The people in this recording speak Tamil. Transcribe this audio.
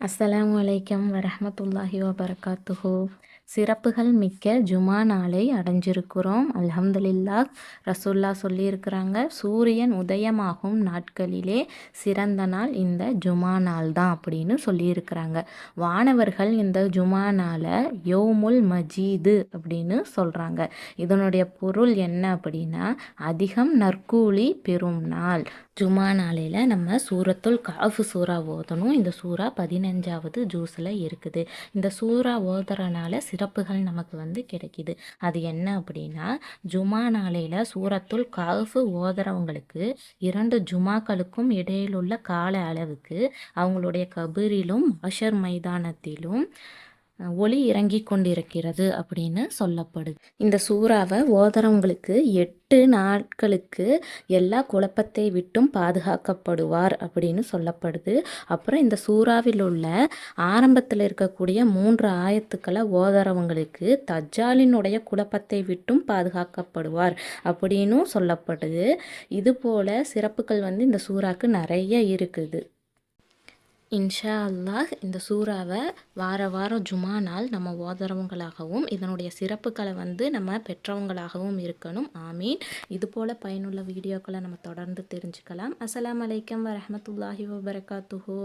அஸ்ஸலாம் அலைக்கம் வரமத்துல்லாஹி வபரகாத்துஹு. சிறப்புகள் மிக்க ஜுமா நாளை அடைஞ்சிருக்கிறோம். அல்ஹம்துலில்லாஹ் ரசுல்லா சொல்லியிருக்கிறாங்க சூரியன் உதயமாகும் நாட்களிலே சிறந்த நாள் இந்த ஜுமா நாள் தான் அப்படின்னு சொல்லியிருக்கிறாங்க. வானவர்கள் இந்த ஜுமா நாளை யோமுல் மஜீது அப்படின்னு சொல்கிறாங்க இதனுடைய பொருள் என்ன அப்படின்னா அதிகம் நற்கூலி பெறும் நாள். ஜுமா நாளையில் நம்ம சூரத்துல் காஃபு சூறா ஓதணும். இந்த சூறா பதினஞ்சாவது ஜூஸில் இருக்குது. இந்த சூறா ஓதுறனால சிறப்புகள் நமக்கு வந்து கிடைக்கிது. அது என்ன அப்படின்னா ஜுமா நாளையில் சூரத்துள் காஃபு ஓதுறவங்களுக்கு இரண்டு ஜுமாக்களுக்கும் இடையிலுள்ள கால அளவுக்கு அவங்களுடைய கபீரிலும் அஷர் மைதானத்திலும் ஒளி இறங்கி கொண்டிருக்கிறது அப்படின்னு சொல்லப்படுது. இந்த சூறாவை ஓதுறவங்களுக்கு எட்டு நாட்களுக்கு எல்லா குழப்பத்தை விட்டும் பாதுகாக்கப்படுவார் அப்படின்னு சொல்லப்படுது. அப்புறம் இந்த சூறாவில் உள்ள ஆரம்பத்தில் இருக்கக்கூடிய மூன்று ஆயத்துக்களை ஓதுறவங்களுக்கு தஜாலினுடைய குழப்பத்தை விட்டும் பாதுகாக்கப்படுவார் அப்படின்னும் சொல்லப்படுது. இது போல் சிறப்புகள் வந்து இந்த சூறாக்கு நிறைய இருக்குது. இன்ஷா அல்லாஹ் இந்த சூறாவை வார வாரம் ஜுமா நாள் நம்ம ஓதுறவங்களாகவும் இதனுடைய சிறப்புகளை வந்து நம்ம பெற்றவங்களாகவும் இருக்கணும். ஆமீன். இது போல் பயனுள்ள வீடியோக்களை நம்ம தொடர்ந்து தெரிஞ்சுக்கலாம். அஸ்லாம் வலைக்கம் வரமத்துல்லாஹி வபரகாத்துஹூ.